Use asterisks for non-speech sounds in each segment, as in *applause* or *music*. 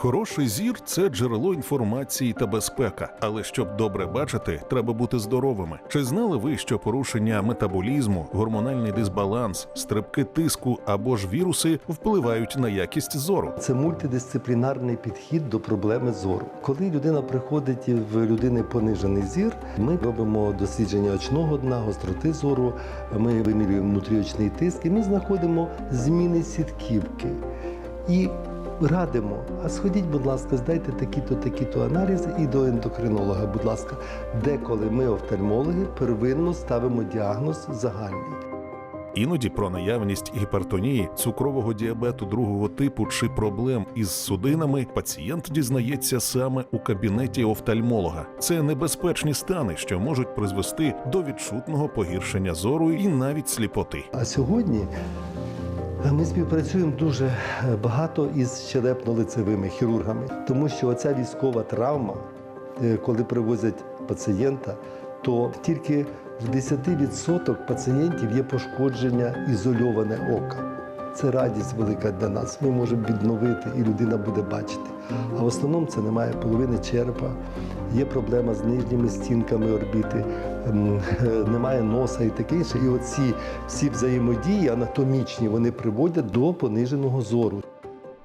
Хороший зір це джерело інформації та безпека. Але щоб добре бачити, треба бути здоровими. Чи знали ви, що порушення метаболізму, гормональний дисбаланс, стрибки тиску або ж віруси впливають на якість зору? Це мультидисциплінарний підхід до проблеми зору. Коли людина приходить в людини понижений зір, ми робимо дослідження очного дна, гостроти зору, ми вимірюємо внутріочний тиск і ми знаходимо зміни сітківки. І радимо, а сходіть, будь ласка, здайте такі-то, такі-то аналізи і до ендокринолога, будь ласка, деколи ми, офтальмологи, первинно ставимо діагноз загальний. Іноді про наявність гіпертонії, цукрового діабету другого типу чи проблем із судинами пацієнт дізнається саме у кабінеті офтальмолога. Це небезпечні стани, що можуть призвести до відчутного погіршення зору і навіть сліпоти. А сьогодні ми співпрацюємо дуже е, багато із щелепно-лицевими хірургами, тому що оця військова травма, е, коли привозять пацієнта, то тільки в 10% пацієнтів є пошкодження ізольоване ока. Це радість велика для нас. Ми можемо відновити, і людина буде бачити. А в основному це немає половини черепа, є проблема з нижніми стінками орбіти, *laughs* немає носа і таке інше. І оці всі взаємодії анатомічні вони приводять до пониженого зору.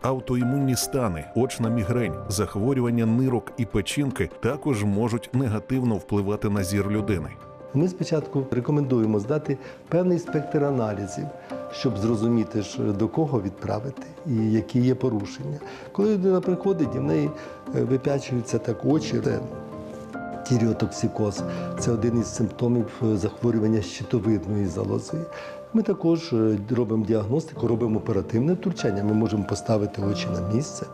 Аутоімунні стани, очна мігрень, захворювання нирок і печінки також можуть негативно впливати на зір людини. Ми спочатку рекомендуємо здати певний спектр аналізів, щоб зрозуміти, до кого відправити і які є порушення. Коли людина приходить і в неї е, випячуються так очі, тіріотоксикоз, це один із симптомів е, захворювання щитовидної залози. Ми також е, робимо діагностику, робимо оперативне втручання. Ми можемо поставити очі на місце.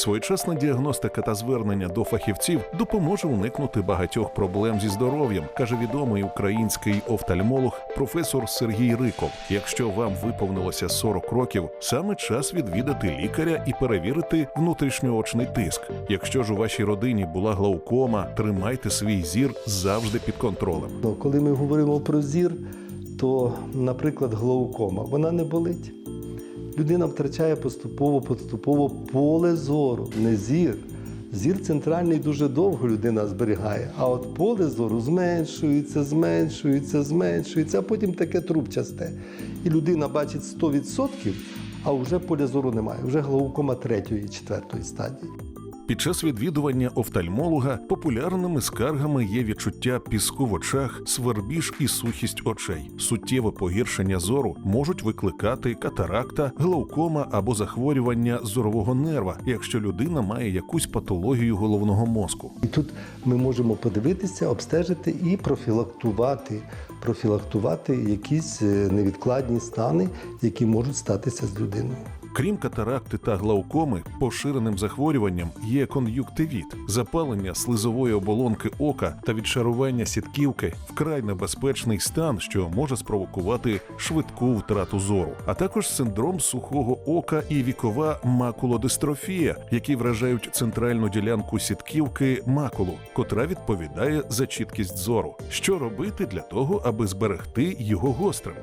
Своєчасна діагностика та звернення до фахівців допоможе уникнути багатьох проблем зі здоров'ям, каже відомий український офтальмолог професор Сергій Риков. Якщо вам виповнилося 40 років, саме час відвідати лікаря і перевірити внутрішньоочний тиск. Якщо ж у вашій родині була глаукома, тримайте свій зір завжди під контролем. Коли ми говоримо про зір, то, наприклад, глаукома, вона не болить. Людина втрачає поступово, поступово поле зору, не зір. Зір центральний дуже довго людина зберігає, а от поле зору зменшується, зменшується, зменшується, а потім таке трубчасте. І людина бачить 100%, а вже поля зору немає, вже глаукома третьої, четвертої стадії. Під час відвідування офтальмолога популярними скаргами є відчуття піску в очах, свербіж і сухість очей. Суттєве погіршення зору можуть викликати катаракта, глаукома або захворювання зорового нерва, якщо людина має якусь патологію головного мозку. І тут ми можемо подивитися, обстежити і профілактувати, профілактувати якісь е, невідкладні стани, які можуть статися з людиною. Крім катаракти та глаукоми, поширеним захворюванням є кон'юктивіт, запалення слизової оболонки ока та відшарування сітківки вкрай небезпечний стан, що може спровокувати швидку втрату зору, а також синдром сухого ока і вікова макулодистрофія, які вражають центральну ділянку сітківки макулу, котра відповідає за чіткість зору. Що робити для того, аби зберегти його гострим?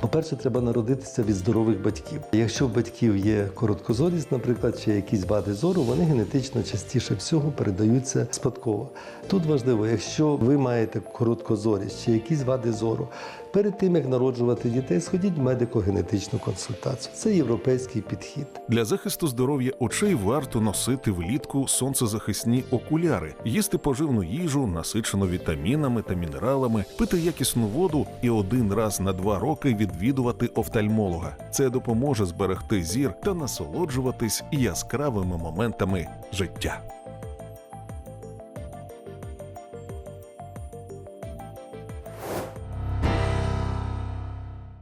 По-перше, треба народитися від здорових батьків. Якщо в батьків є короткозорість, наприклад, чи якісь вади зору, вони генетично частіше всього передаються спадково. Тут важливо, якщо ви маєте короткозорість чи якісь вади зору, перед тим як народжувати дітей, сходіть медико-генетичну консультацію. Це європейський підхід. Для захисту здоров'я очей варто носити влітку сонцезахисні окуляри, їсти поживну їжу, насичену вітамінами та мінералами, пити якісну воду і один раз на два роки відвідувати офтальмолога. Це допоможе зберегти зір та насолоджуватись яскравими моментами життя.